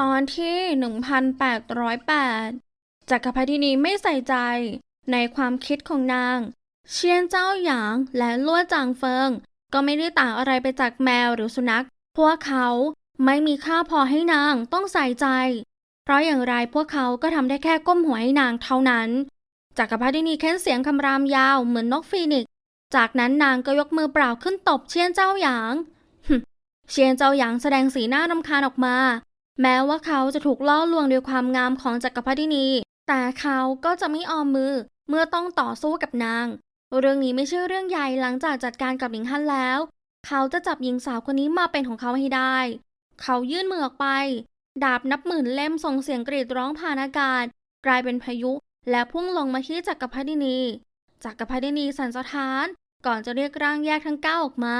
ตอนที่ 1808จักรพรรดินีไม่ใส่ใจในความคิดของนาง เชียนเจ้าหยางและลั่วจางเฟิง ก็ไม่ได้ต่างอะไรไปจากแมวหรือสุนัข พวกเขาไม่มีค่าพอให้นางต้องใส่ใจ เพราะอย่างไรพวกเขาก็ทำได้แค่ก้มหัวให้นางเท่านั้นจักรพรรดินีเค้นเสียงคำรามยาวเหมือนนกฟีนิกซ์จากนั้นนางก็ยกมือเปล่าขึ้นตบเชียนเจ้าหยางเชียนเจ้าหยางแสดงสีหน้ารำคาญออกมา แม้ว่าเขาจะถูกล่อลวงด้วยความงามของจักรพรรดินี แต่เขาก็จะไม่ออมมือเมื่อต้องต่อสู้กับนาง เรื่องนี้ไม่ใช่เรื่องใหญ่หลังจากจัดการกับหลิงฮั่นแล้ว เขาจะจับหญิงสาวคนนี้มาเป็นของเขาให้ได้ เขายื่นมือออกไป ดาบนับหมื่นเล่มส่งเสียงกรีดร้องผ่านอากาศ กลายเป็นพายุและพุ่งลงมาที่จักรพรรดินี จักรพรรดินีสันสะท้าน ก่อนจะเรียกร่างแยกทั้งเก้าออกมา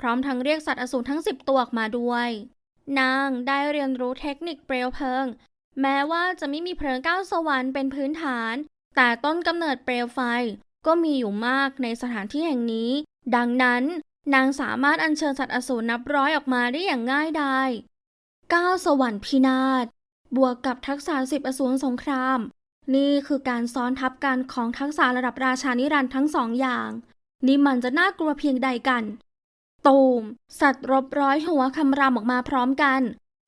พร้อมทั้งเรียกสัตว์อสูรทั้งสิบตัวออกมาด้วย นางได้เรียนรู้เทคนิคเปลวเพลิง แม้ว่าจะไม่มีเพลิงก้าสวรรค์เป็นพื้นฐาน แต่ต้นกำเนิดเปลวไฟก็มีอยู่มากในสถานที่แห่งนี้ ดังนั้น นางสามารถอัญเชิญสัตว์อสูรนับร้อยออกมาได้อย่างง่ายดายก้าสวรรค์พินาศบวกกับทักษะสิบอสูรสงคราม นี่คือการซ้อนทับกันของทักษะระดับราชานิรันด์ทั้งสองอย่าง นี่มันจะน่ากลัวเพียงใดกัน ตูม สัตว์รบร้อยหัวคำรามออกมาพร้อมกัน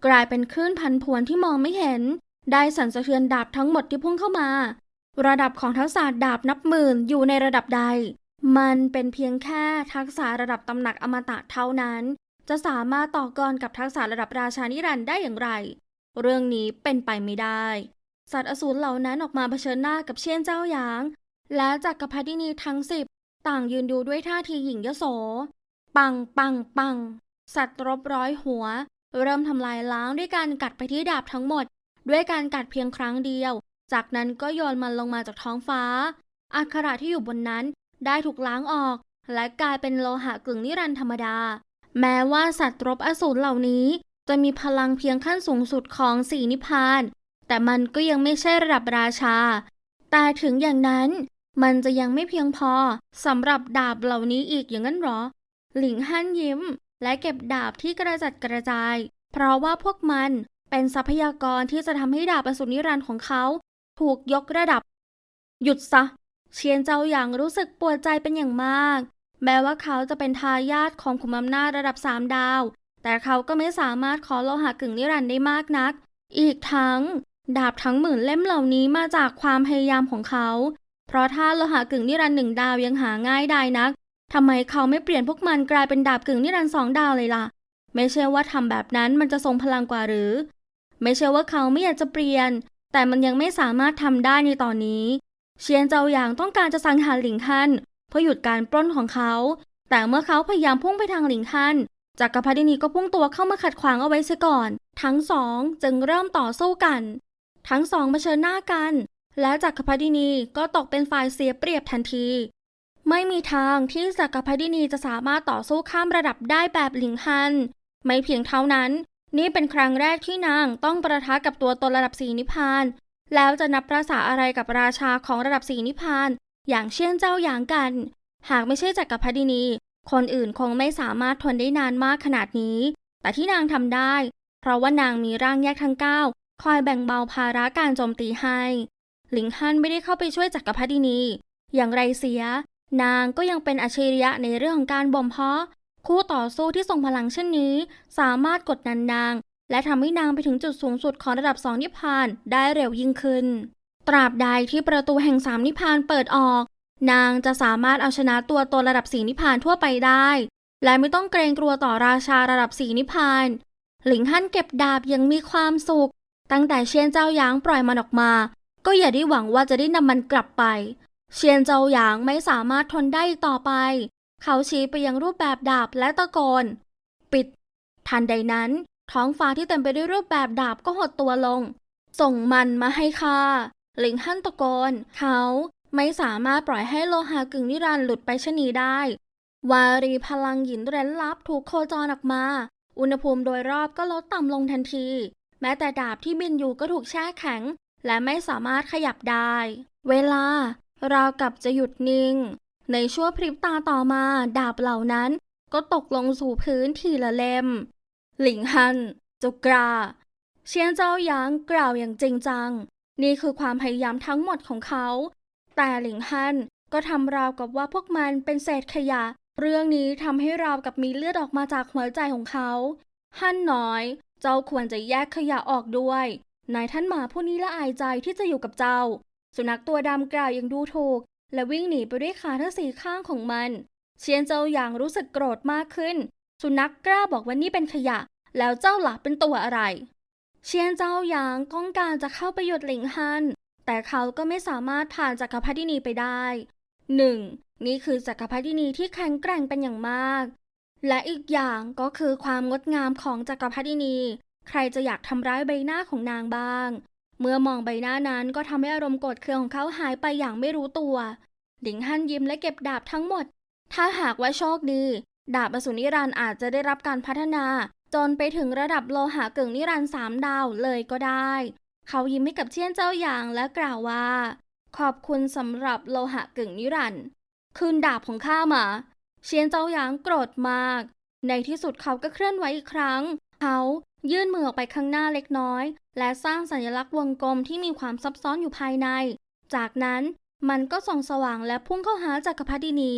กลายเป็นคลื่นพันพวนที่มองไม่เห็น ได้สั่นสะเทือนดาบทั้งหมดที่พุ่งเข้ามา ระดับของทักษะดาบนับหมื่นอยู่ในระดับใด มันเป็นเพียงแค่ทักษะระดับตำหนักอมตะเท่านั้น จะสามารถต่อกรกับทักษะระดับราชานิรันดร์ได้อย่างไร เรื่องนี้เป็นไปไม่ได้ สัตว์อสูรเหล่านั้นออกมาเผชิญหน้ากับเชียนเจ้าหยาง และจักรพรรดินีทั้งสิบต่างยืนดูด้วยท่าทีหยิ่งยโส ปังปังปัง สัตว์รบร้อยหัว เริ่มทำลายล้างด้วยการกัดไปที่ดาบทั้งหมด ด้วยการกัดเพียงครั้งเดียว จากนั้นก็โยนมันลงมาจากท้องฟ้า อักขระที่อยู่บนนั้นได้ถูกล้างออก และกลายเป็นโลหะกึ่งนิรันดร์ธรรมดา แม้ว่าสัตว์รบอสูรเหล่านี้ จะมีพลังเพียงขั้นสูงสุดของสีนิพพาน แต่มันก็ยังไม่ใช่ระดับราชา แต่ถึงอย่างนั้นมันจะยังไม่เพียงพอสำหรับดาบเหล่านี้อีกอย่างนั้นหรอ หลิงฮั่นยิ้ม และเก็บดาบที่กระจัดกระจาย เพราะว่าพวกมันเป็นทรัพยากรที่จะทำให้ดาบอสูรนิรันดร์ของเขา ถูกยกระดับ หยุดซะ เชียนเจ้าหยางรู้สึกปวดใจเป็นอย่างมาก แม้ว่าเขาจะเป็นทายาทของขุมอำนาจระดับสามดาว แต่เขาก็ไม่สามารถขอโลหะกึ่งนิรันดร์ได้มากนัก อีกทั้ง ดาบทั้งหมื่นเล่มเหล่านี้มาจากความพยายามของเขา เพราะถ้าโลหะกึ่งนิรันดร์หนึ่งดาวยังหาง่ายได้นัก ทำไมเขาไม่เปลี่ยนพวกมันกลายเป็นดาบกึ่งนิรันดร์สองดาวเลยล่ะ ไม่ใช่ว่าทำแบบนั้นมันจะทรงพลังกว่าหรือ ไม่ใช่ว่าเขาไม่อยากจะเปลี่ยน แต่มันยังไม่สามารถทำได้ในตอนนี้ เชียนเจ้าหยางต้องการจะสังหารหลิงฮันเพื่อหยุดการปล้นของเขา แต่เมื่อเขาพยายามพุ่งไปทางหลิงฮันจักรพรรดินีก็พุ่งตัวเข้ามาขัดขวางเอาไว้เสียก่อน ทั้งสองจึงเริ่มต่อสู้กัน ทั้งสองเผชิญหน้ากัน และจักรพรรดินีก็ตกเป็นฝ่ายเสียเปรียบทันที ไม่มีทางที่จักรพรรดินีจะสามารถต่อสู้ข้ามระดับได้แบบหลิงฮัน ไม่เพียงเท่านั้น นี่เป็นครั้งแรกที่นางต้องประทะกับตัวตนระดับสีนิพาน แล้วจะนับประษาอะไรกับราชาของระดับสีนิพาน อย่างเชี่ยนเจ้าหยางกัน หากไม่ใช่จักรพรรดินี คนอื่นคงไม่สามารถทนได้นานมากขนาดนี้ แต่ที่นางทำได้ เพราะว่านางมีร่างแยกทั้งเก้าคอยแบ่งเบาภาระการโจมตีให้ หลิงฮันไม่ได้เข้าไปช่วยจักรพรรดินี อย่างไรเสีย นางก็ยังเป็นอัจฉริยะในเรื่องของการบ่มเพาะ คู่ต่อสู้ที่ทรงพลังเช่นนี้ สามารถกดดันนาง และทำให้นางไปถึงจุดสูงสุดของระดับสองนิพพานได้เร็วยิ่งขึ้น ตราบใดที่ประตูแห่งสามนิพพานเปิดออก นางจะสามารถเอาชนะตัวตนระดับสีนิพพานทั่วไปได้ และไม่ต้องเกรงกลัวต่อราชาระดับสีนิพพาน หลิงฮั่นเก็บดาบยังมีความสุข ตั้งแต่เชียนเจ้าหยางปล่อยมันออกมา ก็อย่าได้หวังว่าจะได้นำมันกลับไป เชียนเจ้าหยางไม่สามารถทนได้อีกต่อไป เขาชี้ไปยังรูปแบบดาบและตะโกน ปิด ทันใดนั้น ท้องฟ้าที่เต็มไปด้วยรูปแบบดาบก็หดตัวลง ส่งมันมาให้ข้าหลิงฮั่นตะโกน เขาไม่สามารถปล่อยให้โลหะกึ่งนิรันดร์หลุดไปชนีได้ วารีพลังหยินเร้นลับถูกโคจรออกมา อุณหภูมิโดยรอบก็ลดต่ำลงทันที แม้แต่ดาบที่บินอยู่ก็ถูกแช่แข็ง และไม่สามารถขยับได้ เวลา ราวกับจะหยุดนิ่ง ในชั่วพริบตาต่อมาดาบเหล่านั้นก็ตกลงสู่พื้นทีละเล่ม หลิงฮันจุกราเชียนเจ้าหยางกล่าวอย่างจริงจัง นี่คือความพยายามทั้งหมดของเขา แต่หลิงฮั่นก็ทำราวกับว่าพวกมันเป็นเศษขยะ เรื่องนี้ทำให้ราวกับมีเลือดออกมาจากหัวใจของเขา ฮั่นน้อย เจ้าควรจะแยกขยะออกด้วย นายท่านหมาผู้นี้ละอายใจที่จะอยู่กับเจ้า สุนัขตัวดำกล่าวอย่างดูถูก และวิ่งหนีไปด้วยขาทั้งสี่ข้างของมัน เชียนเจ้าหยางรู้สึกโกรธมากขึ้น สุนัขกล้าบอกว่านี่เป็นขยะ แล้วเจ้าหลับเป็นตัวอะไร เชียนเจ้าหยางต้องการจะเข้าไปหยุดหลิงฮัน แต่เขาก็ไม่สามารถผ่านจักรพรรดินีไปได้หนึ่งนี่คือจักรพรรดินีที่แข็งแกร่งเป็นอย่างมาก และอีกอย่างก็คือความงดงามของจักรพรรดินี ใครจะอยากทำร้ายใบหน้าของนางบ้าง เมื่อมองใบหน้านั้นก็ทำให้อารมณ์โกรธเคืองของเขาหายไปอย่างไม่รู้ตัวหลิงฮันยิ้มและเก็บดาบทั้งหมด ถ้าหากว่าโชคดี ดาบอสูรนิรันต์อาจจะได้รับการพัฒนา จนไปถึงระดับโลหะกึ่งนิรันต์สามดาวเลยก็ได้ เขายิ้มให้กับเชียนเจ้าหยางและกล่าวว่า ขอบคุณสำหรับโลหะกึ่งนิรันต์คืนดาบของข้ามา เชียนเจ้าหยางโกรธมาก ในที่สุดเขาก็เคลื่อนไหวอีกครั้ง เขา ยื่นมือออกไปข้างหน้าเล็กน้อย และสร้างสัญลักษณ์วงกลมที่มีความซับซ้อนอยู่ภายใน จากนั้นมันก็ส่องสว่างและพุ่งเข้าหาจักรพรรดินี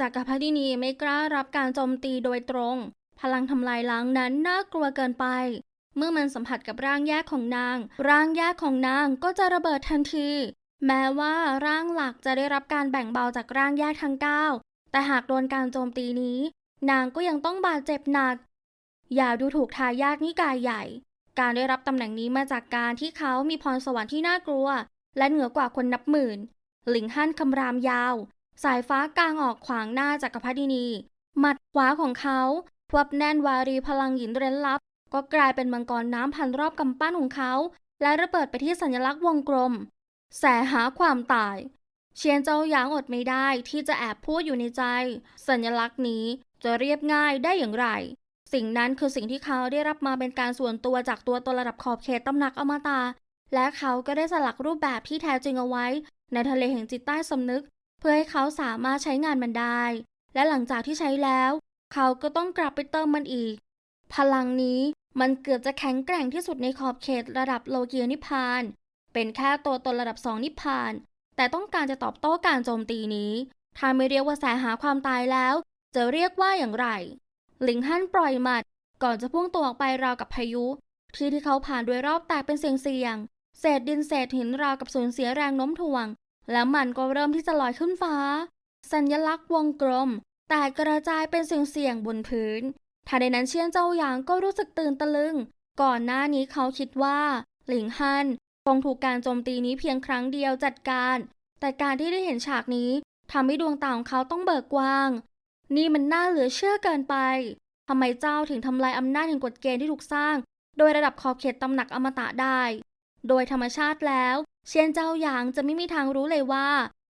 จักรพรรดินีไม่กล้ารับการโจมตีโดยตรง พลังทำลายล้างนั้นน่ากลัวเกินไป เมื่อมันสัมผัสกับร่างแยกของนาง ร่างแยกของนางก็จะระเบิดทันที แม้ว่าร่างหลักจะได้รับการแบ่งเบาจากร่างแยกทั้งเก้าแต่หากโดนการโจมตีนี้ นางก็ยังต้องบาดเจ็บหนัก อย่าดูถูกทายาทนิกายใหญ่ การได้รับตำแหน่งนี้มาจากการที่เขามีพรสวรรค์ที่น่ากลัว และเหนือกว่าคนนับหมื่น หลิงฮั่นคำรามยาว สายฟ้ากลางออกขวางหน้าจักรพรรดินี หมัดขวาของเขาพวบแน่นวารีพลังหยินเร้นลับ ก็กลายเป็นมังกรน้ำพันรอบกำปั้นของเขา และระเบิดไปที่สัญลักษณ์วงกลม แสหาความตาย เชียนเจ้าหยางอดไม่ได้ที่จะแอบพูดอยู่ในใจ สัญลักษณ์นี้จะเรียบง่ายได้อย่างไร สิ่งนั้นคือสิ่งที่เขาได้รับมาเป็นการส่วนตัวจากตัวตนระดับขอบเขตตำหนักอมตะและเขาก็ได้สลักรูปแบบที่แท้จริงเอาไว้ ในทะเลแห่งจิตใต้สำนึก เพื่อให้เขาสามารถใช้งานมันได้ และหลังจากที่ใช้แล้ว เขาก็ต้องกลับไปเติมมันอีก พลังนี้มันเกือบจะแข็งแกร่งที่สุดในขอบเขตระดับโลกียนิพาน เป็นแค่ตัวตนระดับสองนิพาน แต่ต้องการจะตอบโต้การโจมตีนี้ ถ้าไม่เรียกว่าแสหาความตายแล้ว จะเรียกว่าอย่างไร หลิงฮั่นปล่อยหมัด ก่อนจะพุ่งตัวออกไปราวกับพายุ ที่ที่เขาผ่านโดยรอบแตกเป็นเสียงเสียงๆเศษดินเศษหินราวกับสูญเสียแรงโน้มถ่วง แล้วมันก็เริ่มที่จะลอยขึ้นฟ้า สัญลักษณ์วงกลมแตกกระจายเป็นเสียงเสียงๆบนพื้นทันใดนั้นเชียนเจ้าหยางก็รู้สึกตื่นตะลึง ก่อนหน้านี้เขาคิดว่า หลิงฮั่นคงถูกการโจมตีนี้เพียงครั้งเดียวจัดการ แต่การที่ได้เห็นฉากนี้ทำให้ดวงตาของเขาต้องเบิกกว้าง นี่มันน่าเหลือเชื่อเกินไปทำไมเจ้าถึงทำลายอำนาจแห่งกฎเกณฑ์ที่ถูกสร้าง โดยระดับขอบเขตตำหนักอมตะได้ โดยธรรมชาติแล้ว เชียนเจ้าหยางจะไม่มีทางรู้เลยว่า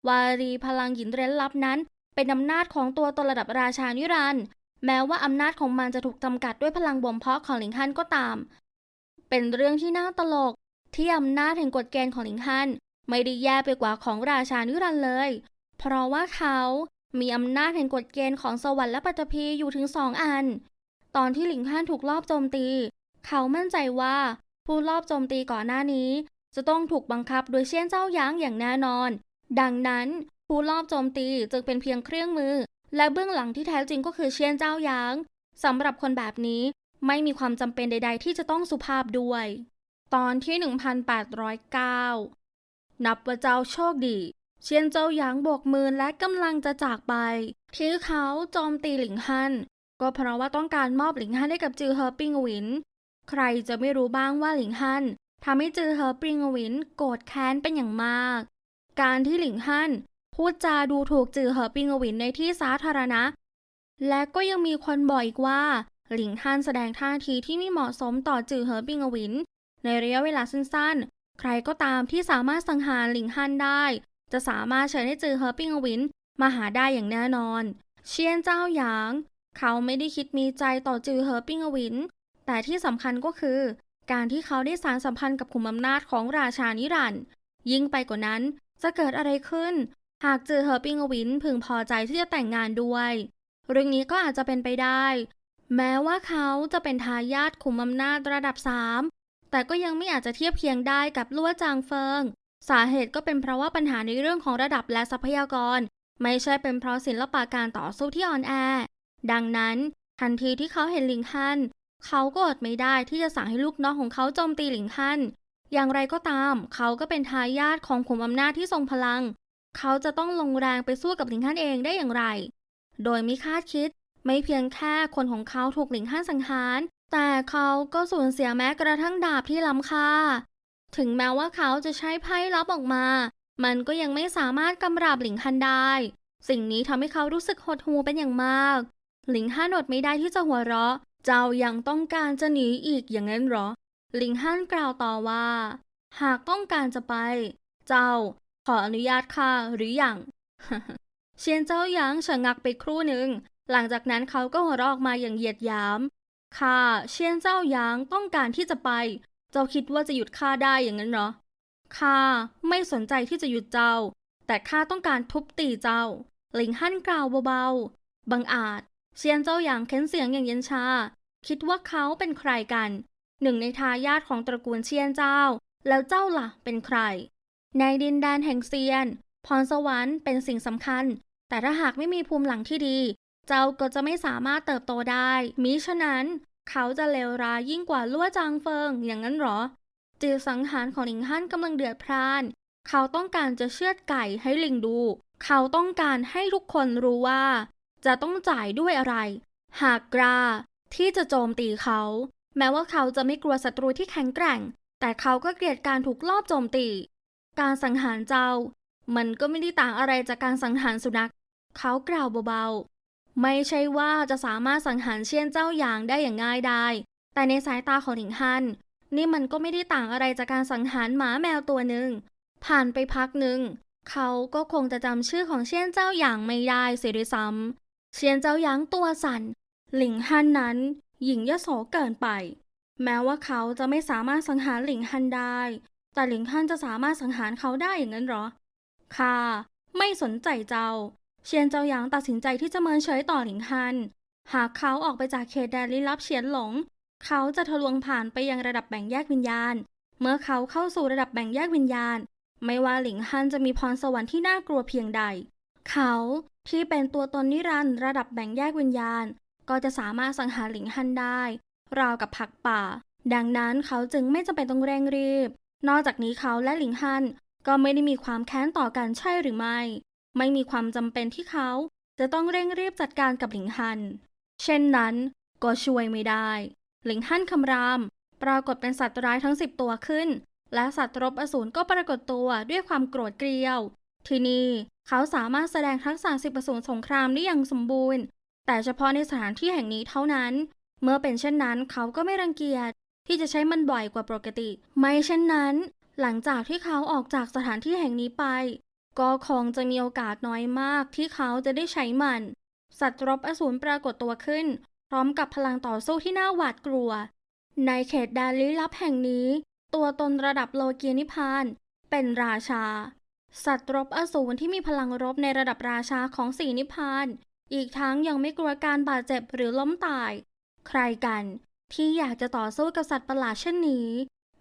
วารีพลังหยินเร้นลับนั้น เป็นอำนาจของตัวตนระดับราชานิรันด์แม้ว่าอำนาจของมันจะถูกจำกัดด้วยพลังบ่มเพาะของหลิงฮั่นก็ตาม เป็นเรื่องที่น่าตลก ที่อำนาจแห่งกฎเกณฑ์ของหลิงฮั่นไม่ได้แย่ไปกว่าของราชานิรันด์เลย เพราะว่าเขา มีอำนาจแห่งกฎเกณฑ์ของสวรรค์และปัตตภีอยู่ถึงสองอัน ตอนที่หลิงฮั่นถูกลอบโจมตี เขามั่นใจว่า ผู้ลอบโจมตีก่อนหน้านี้ จะต้องถูกบังคับโดยเชี่ยนเจ้าหยางอย่างแน่นอน ดังนั้น ผู้ลอบโจมตีจึงเป็นเพียงเครื่องมือ และเบื้องหลังที่แท้จริงก็คือเชี่ยนเจ้าหยางสำหรับคนแบบนี้ไม่มีความจำเป็นใด ๆ ที่จะต้องสุภาพด้วย ตอนที่ 1809 นับว่าเจ้าโชคดี เชียนเจ้าหยางโบกมือและกำลังจะจากไป ที่เขาโจมตีหลิงฮั่นก็เพราะว่าต้องการมอบหลิงฮั่นให้กับจือเฮอปิงหวิน ใครจะไม่รู้บ้างว่าหลิงฮั่นทำให้จือเฮอปิงหวินโกรธแค้นเป็นอย่างมาก การที่หลิงฮั่นพูดจาดูถูกจือเฮอปิงหวินในที่สาธารณะ และก็ยังมีคนบอกอีกว่าหลิงฮั่นแสดงท่าทีที่ไม่เหมาะสมต่อจือเฮอปิงหวิน ในระยะเวลาสั้นๆ ใครก็ตามที่สามารถสังหารหลิงฮั่นได้ จะสามารถเชิญให้จือเฮอปิงวินมาหาได้อย่างแน่นอน เชียนเจ้าหยาง เขาไม่ได้คิดมีใจต่อจือเฮอปิงวิน แต่ที่สำคัญก็คือ การที่เขาได้สารสัมพันธ์กับขุมอำนาจของราชานิรันด์ยิ่งไปกว่านั้นจะเกิดอะไรขึ้น หากจือเฮอปิงวินพึงพอใจที่จะแต่งงานด้วย เรื่องนี้ก็อาจจะเป็นไปได้ แม้ว่าเขาจะเป็นทายาทขุมอำนาจระดับสามแต่ก็ยังไม่อาจจะเทียบเคียงได้กับลั่วจางเฟิง สาเหตุก็เป็นเพราะว่าปัญหาในเรื่องของระดับและทรัพยากร ไม่ใช่เป็นเพราะศิลปะการต่อสู้ที่อ่อนแอ ดังนั้น ทันทีที่เขาเห็นหลิงฮันเขาก็อดไม่ได้ที่จะสั่งให้ลูกน้องของเขาโจมตีหลิงฮันอย่างไรก็ตาม เขาก็เป็นทายาทของขุมอำนาจที่ทรงพลัง เขาจะต้องลงแรงไปสู้กับหลิงฮั่นเองได้อย่างไร โดยไม่คาดคิด ไม่เพียงแค่คนของเขาถูกหลิงฮั่นสังหาร แต่เขาก็สูญเสียแม้กระทั่งดาบที่ล้ำค่า ถึงแม้ว่าเขาจะใช้ไพ่ลับออกมา มันก็ยังไม่สามารถกำราบหลิงฮันได้ สิ่งนี้ทำให้เขารู้สึกหดหู่เป็นอย่างมาก หลิงฮันอดไม่ได้ที่จะหัวเราะ เจ้ายังต้องการจะหนีอีกอย่างนั้นหรอ หลิงฮันกล่าวต่อว่า หากต้องการจะไป เจ้า ขออนุญาตข้าหรือยังเชียนเจ้าหยางชะงักไปครู่หนึ่ง หลังจากนั้นเขาก็หัวเราะออกมาอย่างเหยียดหยามข้าเชียนเจ้าหยางต้องการที่จะไป เจ้าคิดว่าจะหยุดข้าได้อย่างนั้นเหรอ ข้าไม่สนใจที่จะหยุดเจ้า แต่ข้าต้องการทุบตีเจ้า หลิงฮั่นกล่าวเบาๆ บังอาจ เชียนเจ้าหยางเค้นเสียงอย่างเย็นชา คิดว่าเขาเป็นใครกัน หนึ่งในทายาทของตระกูลเชียนเจ้า แล้วเจ้าล่ะเป็นใคร ในดินแดนแห่งเซียน พรสวรรค์เป็นสิ่งสำคัญ แต่ถ้าหากไม่มีภูมิหลังที่ดี เจ้าก็จะไม่สามารถเติบโตได้ มิฉะนั้น เขาจะเลวร้ายยิ่งกว่าลั่วจางเฟิง อย่างนั้นเหรอ จิตสังหารของหลิงฮั่นกำลังเดือดพร่าน เขาต้องการจะเชือดไก่ให้ลิงดู เขาต้องการให้ทุกคนรู้ว่า จะต้องจ่ายด้วยอะไร หากกล้าที่จะโจมตีเขา แม้ว่าเขาจะไม่กลัวศัตรูที่แข็งแกร่ง แต่เขาก็เกลียดการถูกลอบโจมตี การสังหารเจ้า มันก็ไม่ได้ต่างอะไรจากการสังหารสุนัข เขากล่าวเบาๆ ไม่ใช่ว่าจะสามารถสังหารเชียนเจ้าหยางได้อย่างง่ายดาย แต่ในสายตาของหลิงฮัน นี่มันก็ไม่ได้ต่างอะไรจากการสังหารหมาแมวตัวหนึ่ง ผ่านไปพักหนึ่ง เขาก็คงจะจำชื่อของเชียนเจ้าหยางไม่ได้เสียด้วยซ้ำเชียนเจ้าหยางตัวสั่น หลิงฮันนั้น หญิงยโสเกินไป แม้ว่าเขาจะไม่สามารถสังหารหลิงฮันได้ แต่หลิงฮันจะสามารถสังหารเขาได้อย่างนั้นหรอ ค่ะ ไม่สนใจเจ้า เชียนเจ้าหยางตัดสินใจที่จะเมินเฉยต่อหลิงฮัน หากเขาออกไปจากเขตแดนลี้ลับเฉียนหลง เขาจะทะลวงผ่านไปยังระดับแบ่งแยกวิญญาณ เมื่อเขาเข้าสู่ระดับแบ่งแยกวิญญาณ ไม่ว่าหลิงฮันจะมีพรสวรรค์ที่น่ากลัวเพียงใด เขาที่เป็นตัวตนนิรันดร์ระดับแบ่งแยกวิญญาณ ก็จะสามารถสังหารหลิงฮันได้ ราวกับผักป่า ดังนั้นเขาจึงไม่จำเป็นต้องเร่งรีบ นอกจากนี้เขาและหลิงฮันก็ไม่ได้มีความแค้นต่อกันใช่หรือไม่ ไม่มีความจำเป็นที่เขาจะต้องเร่งรีบจัดการกับหลิงฮัน เช่นนั้นก็ช่วยไม่ได้ หลิงฮันคำราม ปรากฏเป็นสัตว์ร้ายทั้งสิบตัวขึ้น และสัตว์รบอสูรก็ปรากฏตัวด้วยความโกรธเกรียว ที่นี่เขาสามารถแสดงทักษะสิบอสูรสงครามได้อย่างสมบูรณ์ แต่เฉพาะในสถานที่แห่งนี้เท่านั้น เมื่อเป็นเช่นนั้นเขาก็ไม่รังเกียจที่จะใช้มันบ่อยกว่าปกติ ไม่เช่นนั้น หลังจากที่เขาออกจากสถานที่แห่งนี้ไป ก็คงจะมีโอกาสน้อยมากที่เขาจะได้ใช้มัน สัตว์รบอสูรปรากฏตัวขึ้น พร้อมกับพลังต่อสู้ที่น่าหวาดกลัว ในเขตแดนลี้ลับแห่งนี้ ตัวตนระดับโลเกียนิพาน เป็นราชา สัตว์รบอสูรที่มีพลังรบในระดับราชาของสีนิพาน อีกทั้งยังไม่กลัวการบาดเจ็บหรือล้มตาย ใครกันที่อยากจะต่อสู้กับสัตว์ประหลาดเช่นนี้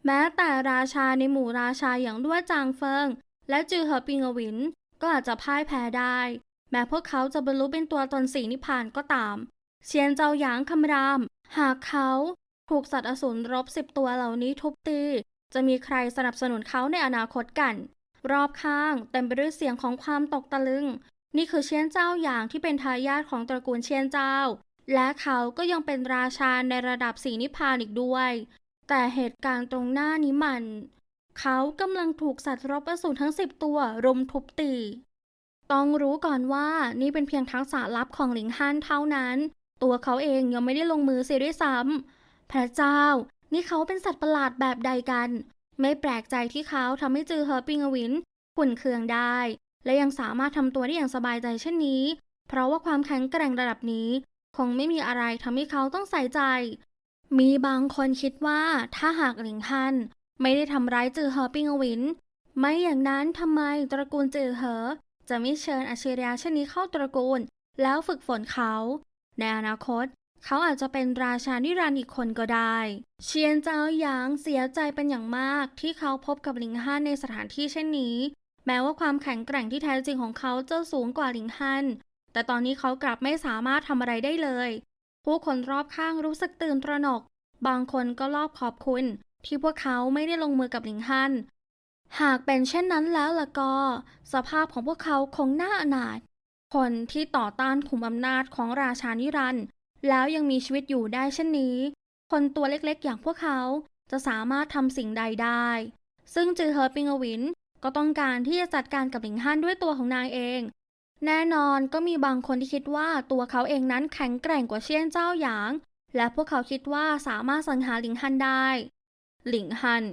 แม้แต่ราชาในหมู่ราชาอย่างด้วจางเฟิง และจือเหอปิงอวิน ก็อาจจะพ่ายแพ้ได้ แม้พวกเขาจะบรรลุเป็นตัวตนสีนิพานก็ตาม เชียนเจ้าหยางคำราม หากเขาถูกสัตว์อสูรรบสิบตัวเหล่านี้ทุบตี จะมีใครสนับสนุนเขาในอนาคตกัน รอบข้างเต็มไปด้วยเสียงของความตกตะลึง นี่คือเชียนเจ้าหยางที่เป็นทายาทของตระกูลเชียนเจ้า และเขาก็ยังเป็นราชาในระดับสีนิพานอีกด้วย แต่เหตุการณ์ตรงหน้านี้มัน เขากำลังถูกสัตว์รบอสูรทั้งสิบตัวรุมทุบตี ต้องรู้ก่อนว่านี่เป็นเพียงทักษะลับของหลิงฮั่นเท่านั้น ตัวเขาเองยังไม่ได้ลงมือเสียด้วยซ้ำพระเจ้า นี่เขาเป็นสัตว์ประหลาดแบบใดกัน ไม่แปลกใจที่เขาทำให้จือเฮอปิงอวินขุ่นเคืองได้ และยังสามารถทำตัวได้อย่างสบายใจเช่นนี้ เพราะว่าความแข็งแกร่งระดับนี้ คงไม่มีอะไรทำให้เขาต้องใส่ใจ มีบางคนคิดว่าถ้าหากหลิงฮัน ไม่ได้ทำร้ายจือเหอปิงอวิน ไม่อย่างนั้นทำไมตระกูลจือเหอ จะไม่เชิญอาชิริยะเช่นนี้เข้าตระกูล แล้วฝึกฝนเขา ในอนาคต เขาอาจจะเป็นราชานิรันดร์อีกคนก็ได้ เชียนเจ้าหยางเสียใจเป็นอย่างมากที่เขาพบกับหลิงฮั่นในสถานที่เช่นนี้ แม้ว่าความแข็งแกร่งที่แท้จริงของเขาจะสูงกว่าหลิงฮั่นแต่ตอนนี้เขากลับไม่สามารถทำอะไรได้เลย ผู้คนรอบข้างรู้สึกตื่นตระหนก บางคนก็รอบขอบคุณ ที่พวกเขาไม่ได้ลงมือกับหลิงฮั่นหากเป็นเช่นนั้นแล้วล่ะก็ สภาพของพวกเขาคงน่าอนาถคนที่ต่อต้านขุมอำนาจของราชานิรันด์แล้วยังมีชีวิตอยู่ได้เช่นนี้ คนตัวเล็กๆ อย่างพวกเขาจะสามารถทำสิ่งใดได้ ซึ่งจือเฮอปิงอวินก็ต้องการที่จะจัดการกับหลิงฮั่นด้วยตัวของนางเอง แน่นอนก็มีบางคนที่คิดว่าตัวเขาเองนั้นแข็งแกร่งกว่าเชียนเจ้าหยาง และพวกเขาคิดว่าสามารถสังหารหลิงฮั่นได้ หลิงฮั่น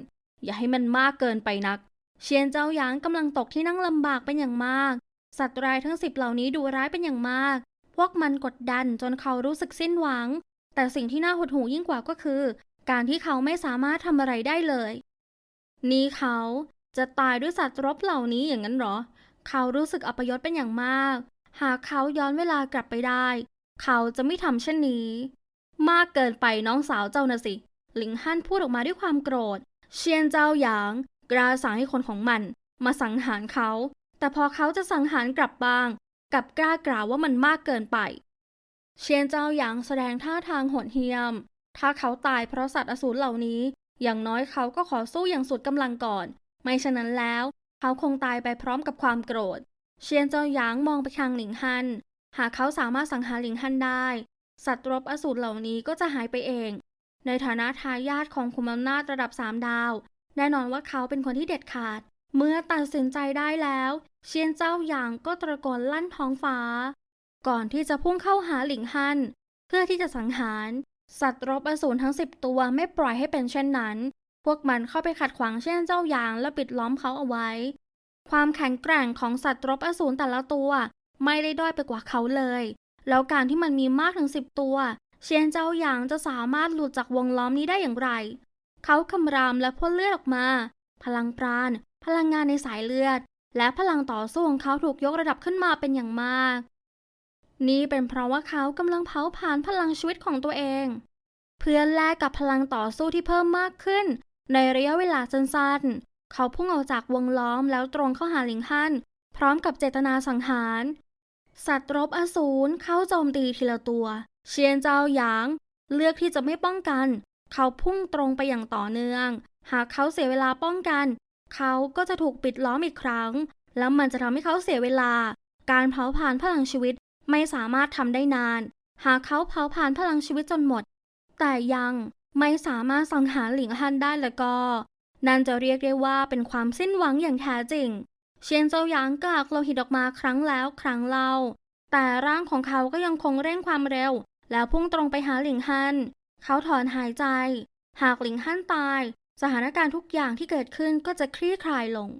อย่าให้มันมากเกินไปนัก เชียนเจ้าหยางกำลังตกที่นั่งลำบากเป็นอย่างมาก สัตว์ร้ายทั้งสิบเหล่านี้ดูร้ายเป็นอย่างมาก พวกมันกดดันจนเขารู้สึกสิ้นหวัง แต่สิ่งที่น่าหดหู่ยิ่งกว่าก็คือ การที่เขาไม่สามารถทำอะไรได้เลย นี่เขาจะตายด้วยสัตว์รบเหล่านี้อย่างนั้นหรอ เขารู้สึกอัปยศเป็นอย่างมาก หากเขาย้อนเวลากลับไปได้ เขาจะไม่ทำเช่นนี้ มากเกินไปน้องสาวเจ้านะสิ หลิงฮั่นพูดออกมาด้วยความโกรธ เชียนเจ้าหยางกล้าสั่งให้คนของมัน มาสังหารเขา แต่พอเขาจะสังหารกลับบ้าง กับกล้ากล่าวว่ามันมากเกินไป เชียนเจ้าหยางแสดงท่าทางโหดเหี้ยม ถ้าเขาตายเพราะสัตว์อสูรเหล่านี้ อย่างน้อยเขาก็ขอสู้อย่างสุดกำลังก่อน ไม่ฉะนั้นแล้ว เขาคงตายไปพร้อมกับความโกรธ เชียนเจ้าหยางมองไปทางหลิงฮันหากเขาสามารถสังหารหลิงฮันได้ สัตว์รบอสูรเหล่านี้ก็จะหายไปเอง ในฐานะทายาทของคุมอำนาจระดับสามดาว แน่นอนว่าเขาเป็นคนที่เด็ดขาด เมื่อตัดสินใจได้แล้ว เชียนเจ้าหยางก็ตะโกนลั่นท้องฟ้า ก่อนที่จะพุ่งเข้าหาหลิงฮันเพื่อที่จะสังหาร สัตว์รบอสูรทั้งสิบตัวไม่ปล่อยให้เป็นเช่นนั้น พวกมันเข้าไปขัดขวางเช่นเจ้าหยางและปิดล้อมเขาเอาไว้ ความแข็งแกร่งของสัตว์รบอสูรแต่ละตัว ไม่ได้ด้อยไปกว่าเขาเลย แล้วการที่มันมีมากถึงสิบตัว เชียนเจ้าหยางจะสามารถหลุดจากวงล้อมนี้ได้อย่างไร เขาคำรามและพ่นเลือดออกมา พลังปราณ พลังงานในสายเลือด และพลังต่อสู้ของเขาถูกยกระดับขึ้นมาเป็นอย่างมาก นี่เป็นเพราะว่าเขากำลังเผาผลาญพลังชีวิตของตัวเอง เพื่อแลกกับพลังต่อสู้ที่เพิ่มมากขึ้น ในระยะเวลาสั้นๆ เขาพุ่งออกจากวงล้อมแล้วตรงเข้าหาหลิงฮั่นพร้อมกับเจตนาสังหาร สัตว์รบอสูรเข้าโจมตีทีละตัว เชียนเจ้าหยาง เลือกที่จะไม่ป้องกัน เขาพุ่งตรงไปอย่างต่อเนื่อง หากเขาเสียเวลาป้องกัน เขาก็จะถูกปิดล้อมอีกครั้ง แล้วมันจะทำให้เขาเสียเวลา การเผาผลาญพลังชีวิตไม่สามารถทำได้นาน หากเขาเผาผลาญพลังชีวิตจนหมด แต่ยังไม่สามารถสังหารหลิงฮันได้แล้วก็ นั่นจะเรียกได้ว่าเป็นความสิ้นหวังอย่างแท้จริง เชียนเจ้าหยางกากโลหิตออกมาครั้งแล้วครั้งเล่า แต่ร่างของเขาก็ยังคงเร่งความเร็ว แล้วพุ่งตรงไปหาหลิงฮัน เขาถอนหายใจ หากหลิงฮั่นตาย สถานการณ์ทุกอย่างที่เกิดขึ้นก็จะคลี่คลายลง